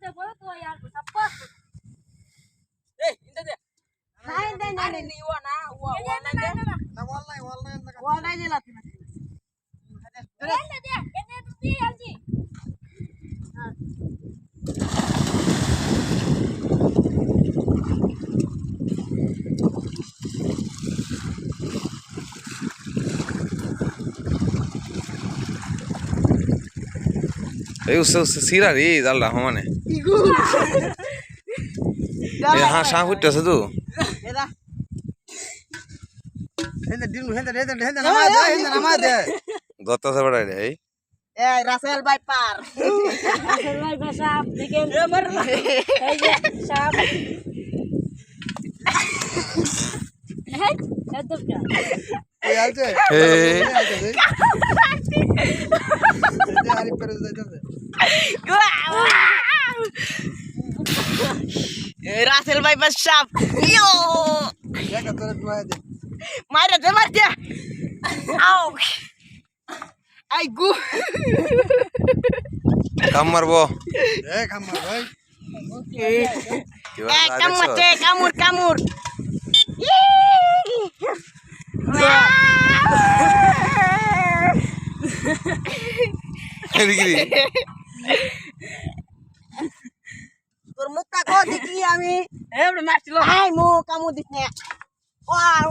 te বলতো यार support এই ইন্দা দে নাই নাই নাই আরে নি ওয়া না ওয়া ওয়া না দে না ওয়াল নাই ওয়াল নাই না ওয়াল নাই দিলা তুমি এনে দে এনে তুই আলজি এই উসে উসে সিরা রে জালটা সমানে ইগু এ হা সাঁ ফুটতেছে তো এদা হেন্দা দিন হেন্দা হেন্দা হেন্দা নামা দে হেন্দা নামা দে দত্তাছে বড় রে এই এই রাসেল ভাই পার আসল ভাই সাপ দেখেন এ মার না এই যে সাপ হ্যাঁ একদম না ওই আলছে হে আলছে রে আরে পরে যাইতাছে রাসেল ভাই পার সাপ ইয়ো দেখা তোরে দুয়া দে মাইরা দে মার দে আউ আই গু কাম মারবো এ কামা ভাই কিবা এ যা কামড়তে দেখছ? কামড় কামড় এদিকে রে। তোর মুখটা কো দেখি আমি এ বড় মারছিল হাই মু কামড় দিস না ওয়াও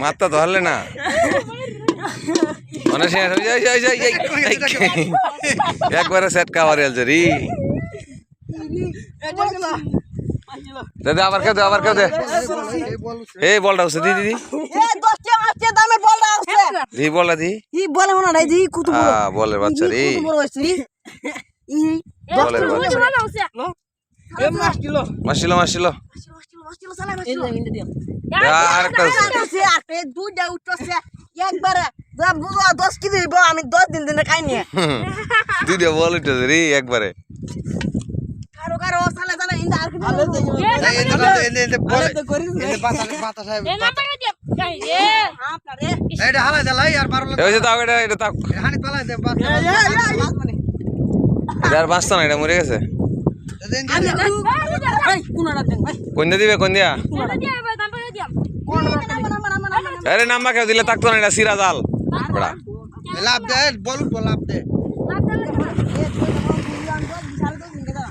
মাত্রা ধরলে না মানে শেষ হয়ে যায় যাই যাই একবারে সেট কাভার এলছে রি এ যাইছিল মারছিল দে দে আবার কেউ দে আবার কেউ দে এই বলটা হচ্ছে দি দিদি মাছটা দামে বল আছে দি বলটা দি ই বলে মনে নাই দি কুতু বড় আ বলের বাচ্চা রে কুতু বড় হইছে ই বলের বাচ্চা এ মারছিল মাসিল মাসিল মাছছিল সালা যে আর। আছে দুইটা উঠছে একবারে বুঝো দশ কেজি হইব আমি দশ দিন দিনে খাই নিয়ে দিদি বল উঠেছে রে একবারে কারও কারও সালা সালা ইন্দা আর কি বল আলে তো করিস না এন্দা বাতা বাতা সাহেব এ নাম্বার দিয়ে যাই এ আপনারে এইটা হালা জ্বালাই আর মারলো এই যে তাও এটা এটা হানি দে মানে এটা আর বাঁচতো না এটা মরে গেছে। কোন দিবে কোন দিয়া? এটা আরে নাম্বার কেউ দিলে থাকতো না এটা সিরা জাল লাভ দে। বল বল লাভ দে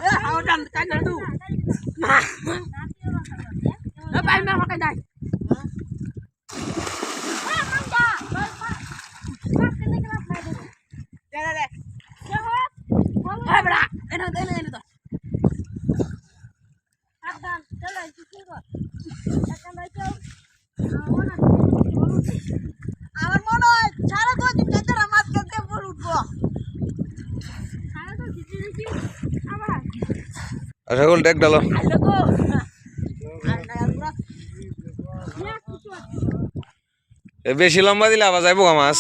এ আও ডান কাই না তু এ পাই না মাকে যাই দে দে দে এ বড়া এনে দে এনে দে আমার মনে হয় সারা দশ দিন চার মাছ খেতে বল উঠবো আচ্ছা গোল ডেক ডালো। এ বেশি লম্বা দিলে আবার যাইবো মাছ।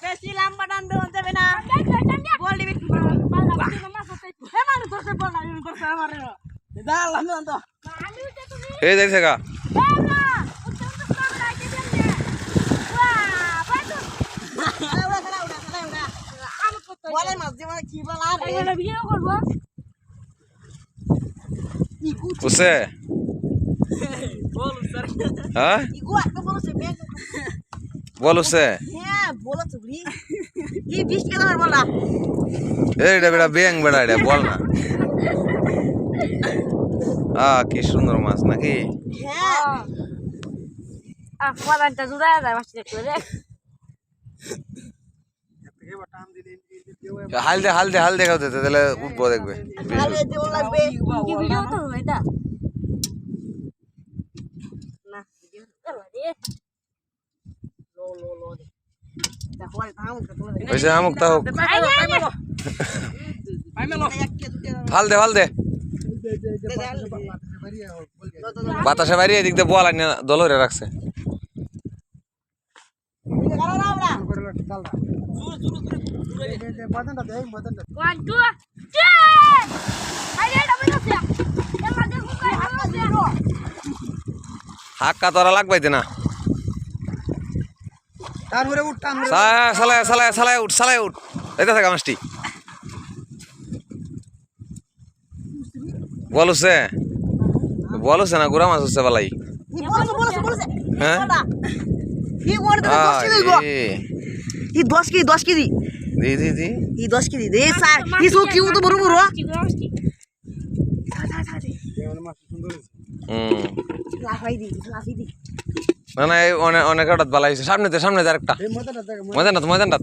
বেশি লম্বা টানবে দেবে না। বল দিবি এই খেলা উড়া বলে মাছ জীবনে কি বলা করব উসে বল স্যার হ্যাঁ ইগু একটা বলছে ব্যাগ বল উসে হ্যাঁ বলো তো রি ই বিশ কেজি আমার বলা এই এটা বেটা ব্যাং বেড়া এটা বল না আ কি সুন্দর মাছ নাকি হ্যাঁ আহ বাদানটা জুড়া যায় মাসি দেখতে রে হাল দে হাল দে হাল দেখাও দে তাহলে উঠবো দেখবে তাহলে দেওয়া লাগবে কি ভিডিও তো এটা না রে লো লো লো দে বাতাসে বাইরে এদিক দিয়ে বল আনিয়ে দলরে রাখছে হাক্কা তোরা লাগবাইতে না করে উঠ সালায় সালায় সালায় সালায় উঠ সালায় উঠ এটা থাকা মাছটি বলছে বলছে না গুড়া মাছ হচ্ছে বালাই হ্যাঁ? ই ওর দে 10 কেজি দিব ই 10 কেজি। 10 কেজি দি দি দি। ই 10 কেজি দে স্যার ই সো কি তো বড় বড়? মাছ সুন্দর হয়েছে। হুম। লাফাই দি লাফাই দি। না না অনেক অনেক হঠাৎ বালাই হয়েছে। সামনেতে সামনেতে আরেকটা। এই মজাটা দেখ ময়দানাত ময়দানাত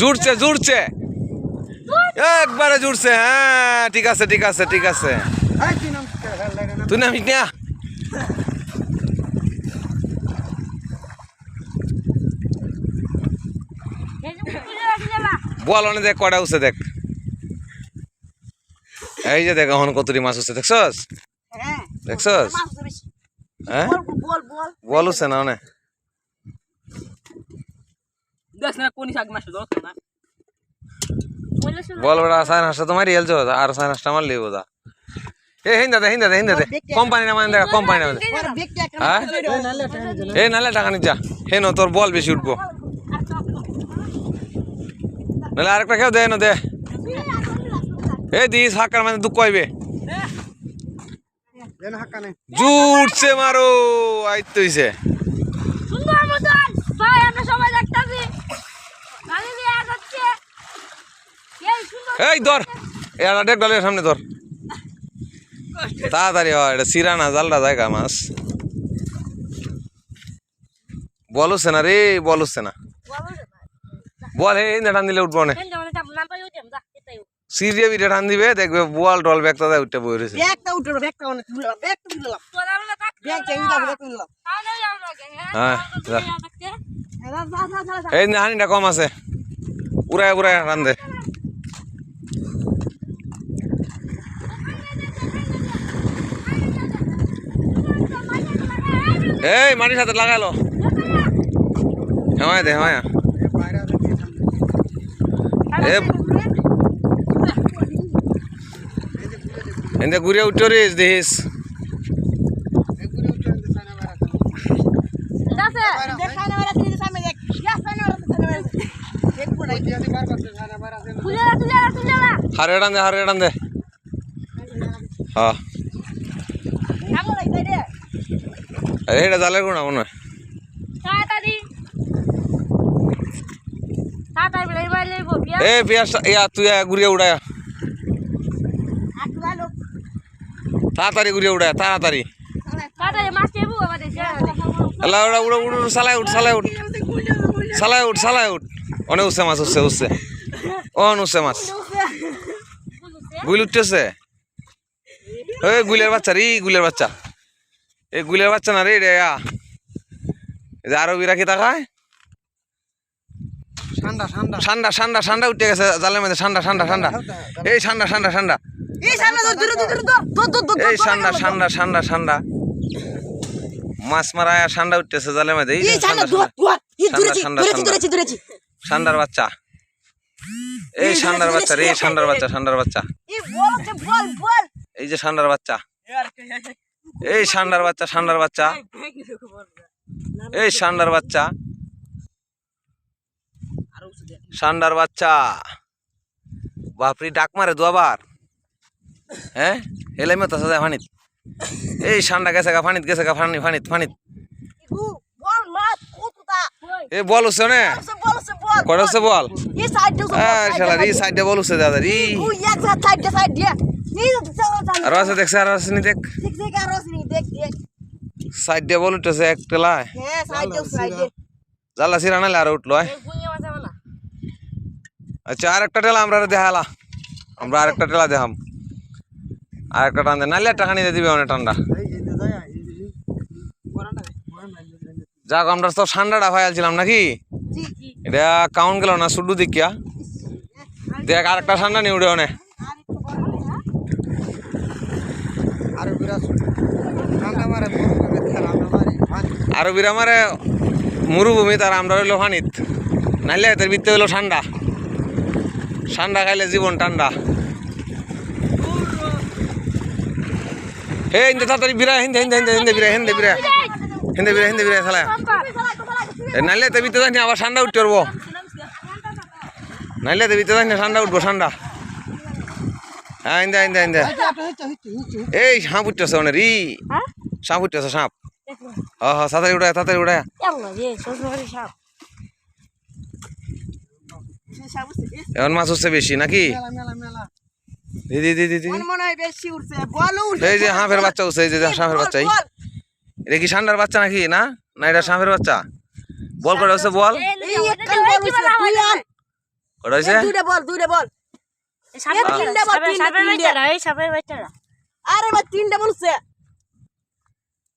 জুড়ছে জুড়ছে। একবারে জুড়ছে। হ্যাঁ ঠিক আছে ঠিক আছে ঠিক আছে। তুই নামিস না। বল অনে দেখ কটা উঠছে দেখ। এই যে দেখ এখন কতটি মাছ উঠছে দেখছস? হ্যাঁ দেখছস? হ্যাঁ? বল বল উঠছে না অনে? দেখ না কোনি শাক মাছ ধরছ না। বল বেটা সাইন হাসটা তোমার রিয়েল চো আর সাইন হাসটা মারলি বোধা এ হিন্দা দে হিন্দা দে হিন্দা দে কোম্পানি না মানে দেখা কোম্পানি না হ্যাঁ? এই নালে টাকা নিচা হে নো তোর বল বেশি উঠবো। নাহলে আরেকটা কেউ দে না দে। এই দিস হাক্কার মানে দুঃখ নেই জুটছে মারো আইতে হইছে। সুন্দর মতন ভাই আমরা সবাই দেখতাছি। গালি দিয়ে আগাচ্ছে এই সুন্দর এই ধর এটা দেখ গলের সামনে ধর। তাড়াতাড়ি হয় এটা সিরা না জালটা জায়গা মাছ। বলছে না রে বলছে না। বল এই না টান দিলে উঠবো না মানে সিরিয়া বিটা টান দিবে দেখবে বল টল ব্যাগটা দেয় উঠতে বই রয়েছে ব্যাগটা উঠে ব্যাগটা অনেক ব্যাগটা ব্যাগটা ব্যাগটা হ্যাঁ, এই না হানিটা কম আছে উড়ায় উড়ায় টান দে এই মাটির সাথে লাগালো হেমায় দে হেমায় বাইরে আছে কি সামনে এ এতে ঘুরে উঠো রে দেখিস। এই ঘুরে উঠে আনতে চায় না বাইরে আছে। দাসে দেখা না মেরা তুই সামনে দেখ। ইয়া সামনে মেরা তুই সামনে দেখ কোন ওই দিয়ে বার করতে চায় না বাইরে আছে। তুলে না তুলে না তুলে না হারে টান দে। হারে দে হ্যাঁ এইটা জালের গুণা মনে হয় তাড়াতাড়ি তাড়াতাড়ি বেলা এবার লইব বিয়া এ পিয়াস ইয়া তুই ঘুরিয়ে উড়ায় তাড়াতাড়ি ঘুরিয়ে উড়ায় তাড়াতাড়ি। উড়া উড়া উড় উড় উঠ সালায় উঠ। অনেক উঠছে মাছ উঠছে উঠছে অন উঠছে মাছ। উঠতেছে। ওই গুলের বাচ্চা রে গুলের বাচ্চা। এই গুলের বাচ্চা না রে রে আ। এই যে আরবি রাখি তাকায়? ঠান্ডা ঠান্ডা ঠান্ডা উঠে গেছে জালের মধ্যে ঠান্ডা ঠান্ডা ঠান্ডা এই ঠান্ডা ঠান্ডা ঠান্ডা এই ঠান্ডা ঠান্ডা ঠান্ডা ঠান্ডা মাছ মারা ঠান্ডা উঠতেছে জালের মধ্যে ঠান্ডার বাচ্চা এই ঠান্ডার বাচ্চা রে এই ঠান্ডার বাচ্চা ঠান্ডার বাচ্চা এই যে ঠান্ডার বাচ্চা এই ঠান্ডার বাচ্চা ঠান্ডার বাচ্চা এই ঠান্ডার বাচ্চা ঠান্ডার বাচ্চা। বাপরি ডাক মারে দু আবার হ্যাঁ? এলাই মতো সাজা ফানিত। এই ঠান্ডা গেছে গা ফানিত গেছে গা ফানি ফানিত ফানিত। এ বল উঠছে নে। কটা উঠছে বল এই সাইডে বল উঠছে দাদা রে তো আর আছে দেখছে আর আছে নি দেখ। সাইডে বল উঠতেছে এক টেলায়। হ্যাঁ সাইড সিরা নালে আর উঠল আচ্ছা আর একটা টেলা আমরা দেখালা। আমরা আরেকটা টেলা দেখাম। আর একটা টান দে নালে টাকা নিতে দিবে অনেক ঠান্ডা যাক, আমরা তো ঠান্ডাটা হয়েছিলাম নাকি? এটা কাউন্ট গেল না শুডু দেখিয়া দেখ আর একটা ঠান্ডা নিয়ে উঠে অনেক। আর আর বিরামারে মরুভূমি, তার আমরা রইল ফানিত। নাইলে এদের ভিত্তি হইল ঠান্ডা ঠান্ডা খাইলে জীবন ঠান্ডা। হে হিন্দে তাড়াতাড়ি বিরা হিন্দে হিন্দে হিন্দে হিন্দে বিরা হিন্দে বিরা হিন্দে বিরা হিন্দে বিরা খেলা নাইলে তো বিতে জানি আবার ঠান্ডা উঠতে পারব। নাইলে তো বিতে জানি ঠান্ডা উঠবো ঠান্ডা। হ্যাঁ হিন্দে হিন্দে হিন্দে। এই সাপ উঠতেছে অনেক ই হ্যাঁ? সাপ উঠতেছে সাপ। হ হ তাড়াতাড়ি উড়ায় তাড়াতাড়ি উড়ায় রে সাপ। এখন মাছ হচ্ছে বেশি নাকি? মেলা মেলা মেলা দিদি দিদি দিদি। মনে মনে হয় বেশি উঠছে বল উঠ এই যে হাঁফের বাচ্চা উঠছে এই যে সাপের বাচ্চা এটা কি ষান্ডার বাচ্চা নাকি? না? না এটা সাপের বাচ্চা? বল করে হচ্ছে বল। কটা হয়েছে? এই দুইটা বল দুইটা বল সাপের এ তিনটা বল, সাপের- তিনটা, সাপের তিনটা। বাচ্চারা এই সাপের বাচ্চারা। আরে ভাই তিনটা বলছে।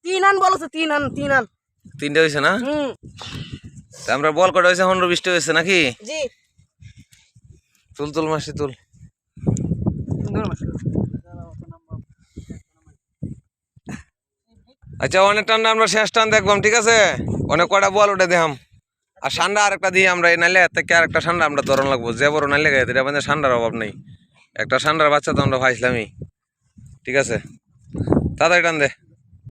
তিন আন বলছে তিন আন তিন আন তিনটে হয়েছে না? আমরা বল কটা হয়েছে? পনেরো বিশটা হয়েছে নাকি? জি। তুল তুল মাসি, তুল। আচ্ছা অনেক টান আমরা শেষ টান দেখবাম ঠিক আছে? অনেক কটা বল ওটা দেখাম। আর ঠান্ডা আরেকটা দিই আমরা এই নাইলে থেকে আরেকটা ঠান্ডা আমরা ধরন লাগবো? যে বড় নাইলে গায়ে, এটা আমাদের ঠান্ডার অভাব নেই। একটা ঠান্ডার বাচ্চা তো আমরা পাইছিলামই ঠিক আছে? তাড়াতাড়ি টান দে।